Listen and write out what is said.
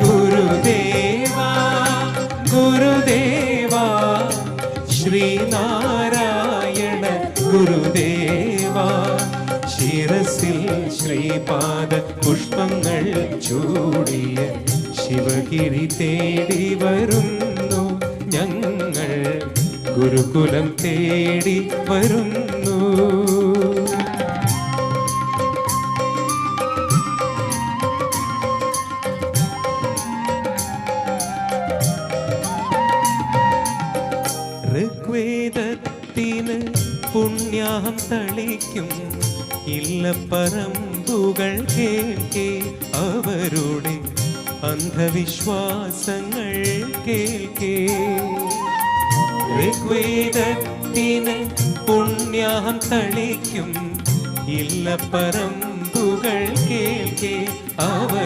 ഗുരുദേവാ ഗുരുദേവാ ശ്രീനാരായണ ഗുരുദേവാ ശ്രീപാദ പുഷ്പങ്ങൾ ചൂടിയ ശിവഗിരി തേടി വരുന്നു ഞങ്ങൾ. ഗുരുകുലം തേടി വരുന്നു. ഋഗ്വേദത്തിന് പുണ്യാഹം തളിക്കും. ഇല്ലപ്പറമ്പുകൾ കേൾക്കേ അവരുടെ അന്ധവിശ്വാസങ്ങൾ കേൾക്കേ. ഋഗ്വേദത്തിന് പുണ്യാഹം തളിക്കും. ഇല്ലപ്പറമ്പുകൾ കേൾക്കേ അവരുടെ